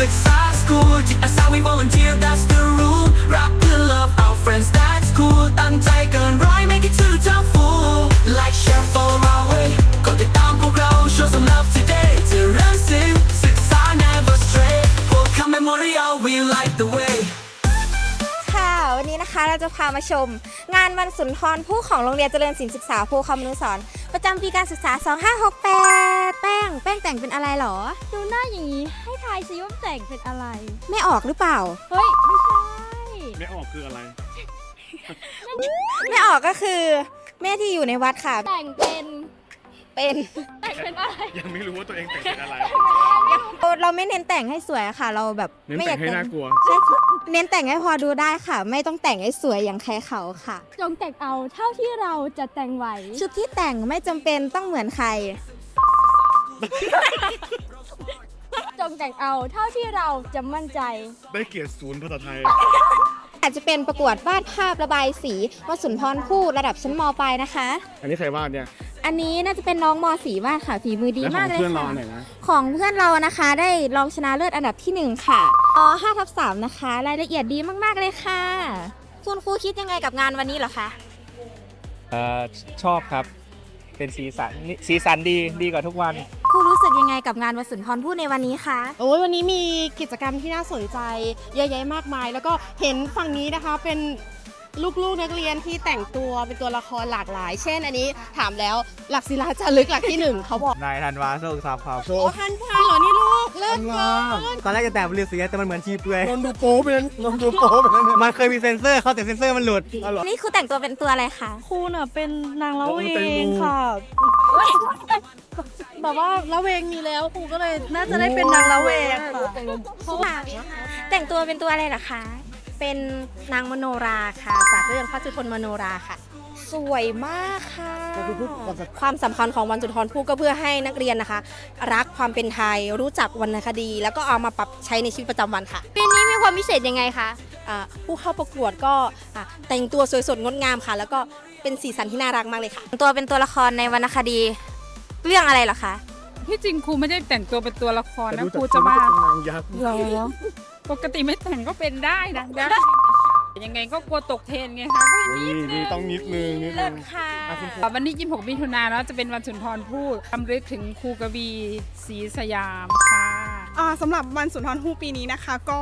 ศึกษา school จิตอาสา we volunteer that's the rule รักเพื่อ love our friends that's cool ตั้งใจเกินร้อย make it to the full like share follow our way กดติดตามพวกเรา show some love today จะเริ่มสิบศึกษา never stray พวกคำ memorial we light the way ค่ะ วันนี้นะคะเราจะพามาชม งานวันสุนทรภู่ของโรงเรียนเจริญศิลป์ศึกษาภูคำนุสร ประจำปีการศึกษา 2568 แป้ง แป้งแต่งเป็นอะไรหรอ ดูหน้าอย่างนี้ ให้ทายซิว่าแต่งเป็นอะไร ไม่ออกหรือเปล่า เฮ้ย ไม่ใช่ไม่ออกคืออะไร ไม่ออกก็คือ แม่ที่อยู่ในวัดค่ะ แต่งเป็น เป็น แต่งเป็นอะไร ยังไม่รู้ว่าตัวเองแต่งเป็นอะไร เราไม่เน้นแต่งให้สวยอะค่ะ เราแบบเน้นไม่อแต่ยางกให้แต่งน่ากลัว ใช่เน้นแต่งให้พอดูได้ค่ะ ไม่ต้องแต่งให้สวยอย่างใครเขาค่ะ จงแต่งเอาเท่าที่เราจะแต่งไหว ชุดที่แต่งไม่จำเป็นต้องเหมือนใคร จงแต่งเอาเท่าที่เราจะมั่นใจ ได้เกียรติศูนย์ภาษาไทย อาจจะเป็นประกวดวาดภาพระบายสีวสุนทรภู่ระดับชั้นมปลายนะคะ อันนี้ใครวาดเนี่ย อันนี้น่าจะเป็นน้องมสีวาดค่ะฝีมือดีแล้วขมาอกงเลยเพื่อนเราค่ะไหนนะของเพื่อนเรานะคะ ได้รองชนะเลิศอันดับที่หนึ่งค่ะอ5ทับ3นะคะ รายละเอียดดีมากๆเลยค่ะ คุณครูคิดยังไงกับงานวันนี้เหรอคะเอ่อชอบครับ เป็นสีสันนี่สีสันดีดีกว่าทุกวันครูรู้สึกยังไงกับงานวันสุนทรภู่ในวันนี้คะโอ้ยวันนี้มีกิจกรรมที่น่าสนใจ เยอะแยะมากมาย แล้วก็เห็นฝั่งนี้นะคะเป็น ลูกๆนักเรียนที่แต่งตัวเป็นตัวละครหลากหลาย เช่นอันนี้ถามแล้วหลักศิลาจารึกหลักที่หนึ่งเขาบอกนายธันวาโชคทรัพย์ครับโชโอ้ว์พันพันเหรอนี่ลูกเลิศเกินตอนแรกจะแต่งเป็นฤาษีแต่มันเหมือนชีเปลือยนนดูโป๊เป็นนนดูโป๊เป็นนั่นเนี่ยมันเคยมีเซ็นเซอร์เขาแต่เซ็นเซอร์มันหลุดอ๋อเหรอนี่ครูแต่งตัวเป็นตัวอะไรคะครูน่ะเป็นนางละเวโอ้เป็นงงูค่ะแบบว่าละเวงมีแล้วครูก็เลยน่าจะได้เป็นนางละเวงค่ะเพราะว่าแต่งตัวเป็นตัวอะไรเหรอคะ เป็นนางมโนราค่ะ จากเรื่องพระจุทนมโนราค่ะ สวยมากค่ะ ความสำคัญของวันสุนทรภู่ก็เพื่อให้นักเรียนนะคะ รักความเป็นไทยรู้จักวรรณคดี แล้วก็เอามาปรับใช้ในชีวิตประจำวันค่ะ ปีนี้มีความพิเศษยังไงคะอ่าผู้เข้าประกวดก็อ่าแต่งตัวสวยสดงดงามค่ะ แล้วก็เป็นสีสันที่น่ารักมากเลยค่ะ ตัวเป็นตัวละครในวรรณคดี เรื่องอะไรเหรอคะ ที่จริงครูไม่ได้แต่งตัวเป็นตัวละครแต่นะดูครูจากจะมาเป็นนางยักษ์ เหรอ ปกติไม่แต่งก็เป็นได้นะนะยังไงก็กลัวตกเทรนไงคะก็นินี่ดนึนี่งต้องนิดนึงนิดเลินึศงค่ะอะคุณครูวันนี้26 มิถุนายนแล้วจะเป็นวันสุนทรภู่รำลึกถึงครูกบีศรีสยามค่ะอ่าสำหรับวันสุนทรภู่ปีนี้นะคะก็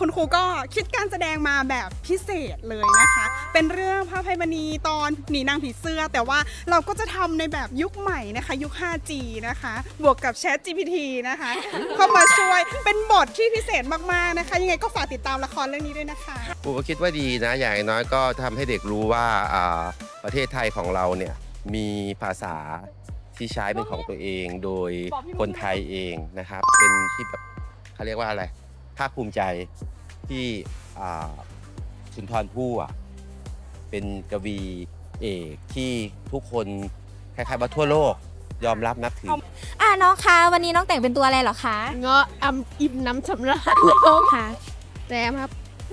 คุณครูก็คิดการแสดงมาแบบพิเศษเลยนะคะ เป็นเรื่องพระอภัยมณีตอนหนีนางผีเสื้อ แต่ว่าเราก็จะทำในแบบยุคใหม่นะคะ ยุค 5G นะคะ บวกกับ Chat GPT นะคะ เข้ามาช่วยเป็นบทที่พิเศษมากๆนะคะ ยังไงก็ฝากติดตามละครเรื่องนี้ด้วยนะคะ ผมก็คิดว่าดีนะ อย่างน้อยก็ทำให้เด็กรู้ว่าอ่าประเทศไทยของเราเนี่ยมีภาษาที่ใช้เป็นของตัวเอง โดยคนไทยเองนะครับ เป็นที่แบบเขาเรียกว่าอะไร ภาคภูมิใจที่อ่าสุนทรภู่อะเป็นกวีเอกที่ทุกคนคล้ายๆว่าทั่วโลกยอมรับนับถืออ่าน้องคะวันนี้น้องแต่งเป็นตัวอะไรเหรอคะเงาะอำอิ่มน้ำสำราญค่ะแซมครับ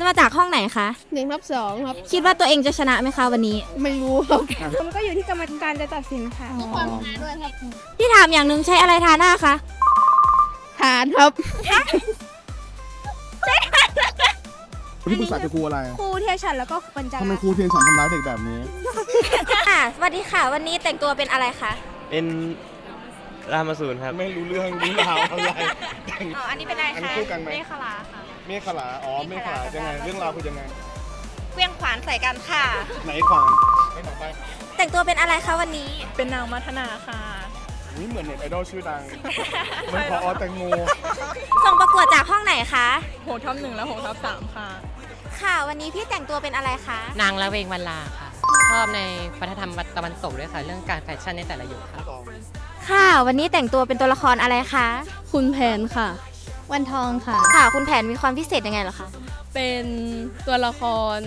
มาจากห้องไหนคะหนึ่งทับสองครับ คิดว่าตัวเองจะชนะไหมคะวันนี้ ไม่รู้ครับมันก็อยู่ที่กรรมการจะตัดสินค่ะความหาด้วยครับพี่ถามอย่างหนึ่งใช้อะไรทาหน้าคะฐานครับ คุณที่ปรึกษาคือครูอะไรครูเทียชันแล้วก็ปัญจาทำไมครูเทียนฉันทำร้ายเด็กแบบนี้ค่ะสวัสดีค่ะ วันนี้แต่งตัวเป็นอะไรคะเป็นรามาสูนครับ ไม่รู้เรื่องรู้ราวอะไรอ๋ออันนี้เป็นอะไรคะคู่กันไหมเมฆลาค่ะเมฆขลาอ๋อเมฆขลายังไง เรื่องราวคือยังไงเกวียงขวานใส่กันค่ะ ไหนขวางไม่ต่อไป แต่งตัวเป็นอะไรคะวันนี้เป็นนางมัทนาค่ะนี่เหมือนเน็ตไอดอลชื่อดังมันพอแตงโมส่งประกวดจากห้องไหนคะโหทับหนึ่งและโหทับสามค่ะ ค่ะ วันนี้พี่แต่งตัวเป็นอะไรคะ นางละเวงวันลาค่ะ ชอบในวัฒนธรรมตะวันตกด้วยค่ะ เรื่องการแฟชั่นในแต่ละยุคค่ะ ค่ะ วันนี้แต่งตัวเป็นตัวละครอะไรคะ คุณแผนค่ะ วันทองค่ะ ค่ะ คุณแผนมีความพิเศษยังไงเหรอคะ เป็นตัวละคร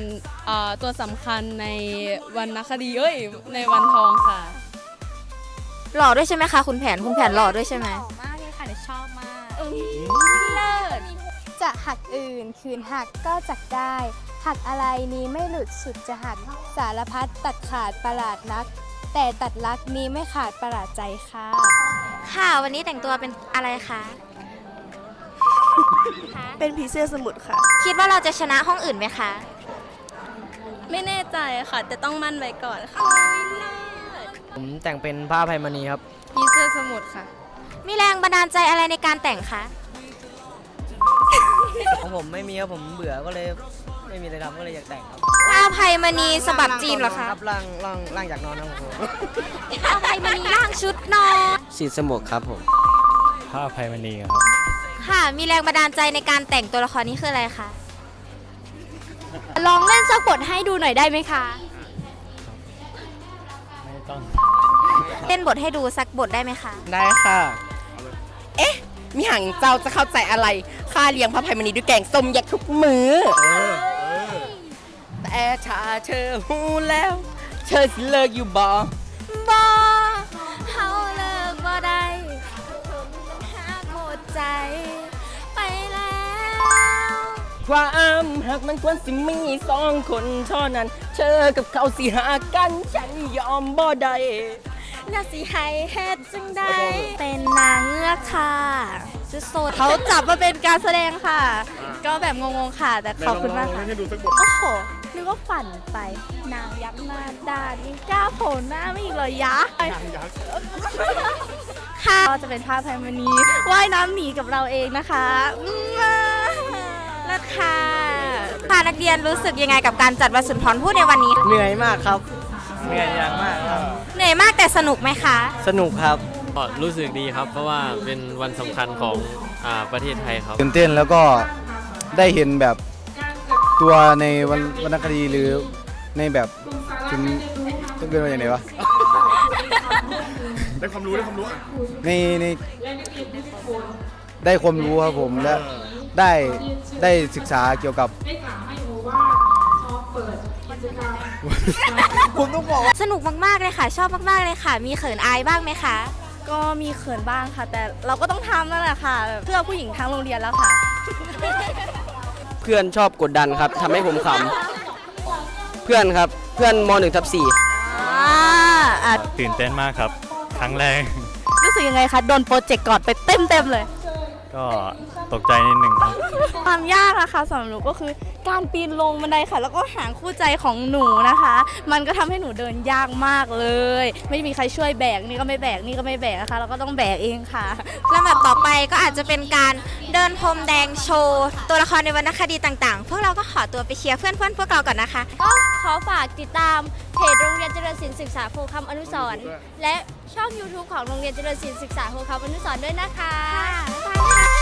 อ่าตัวสำคัญในวรรณคดีเอ้ยในวันทองค่ะ หล่อด้วยใช่ไหมคะ คุณแผน คุณแผนหล่อด้วยใช่ไหมมากเลยค่ะเดี๋ยวชอบมากเลิศ จะหักอื่น คืนหักก็จักได้ หักอะไรนี้ไม่หลุดสุดจะหักสารพัดตัดขาดประหลาดนัก แต่ตัดรักนี้ไม่ขาดประหลาดใจค่ะ ค่ะ วันนี้แต่งตัวเป็นอะไรคะเป็นผีเสื้อสมุทรค่ะ คิดว่าเราจะชนะห้องอื่นไหมคะ ไม่แน่ใจค่ะ แต่ต้องมั่นไว้ก่อนค่ะผมแต่งเป็นผ้าไพมณีครับ ผีเสื้อสมุทรค่ะ มีแรงบันดาลใจอะไรในการแต่งคะ ของผมไม่มีครับผมเบื่อก็เลยไม่มีอะไรทำก็เลยอยากแต่งครับผ้าไพมณีฉบับจีนเหรอคะครับร่างร่างร่างจากนอนครับผมผ้าไพมณีร่างชุดนอนสีสมุกครับผมผ้าไพมณีครับ ค่ะ มีแรงบันดาลใจในการแต่งตัวละครนี้คืออะไรคะลองเล่นสักบทให้ดูหน่อยได้ไหมคะไม่ต้องเล่นบทให้ดูสักบทได้ไหมคะ ได้ค่ะ มีหางเจ้าจะเข้าใจอะไรค่าเลี้ยงพระภัยมณีด้วยแกงส้มยักษ์ทุกมือ แต่ถ้าเธอหูแล้ว เธอสิเลิกอยู่บ่บอเฮาเลิกบ่ได้หาโคตรใจ ไปแล้ว ความหักมันควรสิมีสองคนเท่านั้น เธอกับเขาสิหากัน ฉันยอมบ่ได้ แล้วสิให้เฮ็ดจังได้เป็นนางเงือกค่ะชุดโซดเขาจับมาเป็นการแสดงค่ะ ก็แบบงงๆค่ะ แต่ขอบคุณมากไหนลค่ะงๆให้ดูสักบทโอ้โหนึกว่าฝันไป นางยักษ์หน้าด้านยังกล้าโผล่หน้าไม่อีกเลยยะนางยักษ์ค่ะก็จะเป็นภาพไพมณีว่ายน้ำหนีกับเราเองนะคะอืมเลิศค่ะค่ะนักเรียนรู้สึกยังไงกับการจัดวันสุนทรภู่ในวันนี้ เหนื่อยมากครับ เหนื่อยอย่างมากครับ เหนื่อยมากแต่สนุกไหมคะ สนุกครับก็รู้สึกดีครับ เพราะว่าเป็นวันสำคัญของอาประเทศไทยครับ ตื่นเต้นแล้วก็ได้เห็นแบบตัวในวันวรรณคดีหรือในแบบถึงต้องเรียกว่าอย่างไรวะ ได้ความรู้ได้ความรู้อะในในได้ความรู้ครับผมและได้ได้ศึกษาเกี่ยวกับ ผมต้องบอกว่าสนุกมากๆเลยค่ะ ชอบมากๆเลยค่ะ มีเขินอายบ้างไหมคะ ก็มีเขินบ้างค่ะ แต่เราก็ต้องทำนั่นแหละค่ะเพื่อผู้หญิงทั้งโรงเรียนแล้วค่ะ เพื่อนชอบกดดันครับทำให้ผมขำเพื่อนครับเพื่อนม .1 ทับ4อ่าอะตื่นเต้นมากครับ ครั้งแรก รู้สึกยังไงคะ โดนโปรเจกต์กอดไปเต็มเต็มๆเลย ก็ตกใจนิดหนึ่งครับ ความยากนะคะสำหรับหนูก็คือการปีนลงบันไดค่ะ แล้วก็หางคู่ใจของหนูนะคะ มันก็ทำให้หนูเดินยากมากเลย ไม่มีใครช่วยแบกนี่ก็ไม่แบกนี่ก็ไม่แบกนะคะเราก็ต้องแบกเองค่ะ ลำดับต่อไปก็อาจจะเป็นการเดินพรมแดงโชว์ ตัวละครในวรรณคดีต่างๆ พวกเราก็ขอตัวไปเชียร์เพื่อนๆพวกเราก่อนนะคะ ก็ขอฝากติดตามเพจโรงเรียนเจริญศิลป์ศึกษาโพคำอนุสรณ์และช่อง YouTube ของโรงเรียนเจริญศิลป์ศึกษาโพคำอนุสรณ์ด้วยนะคะบ๊ายบายค่ะ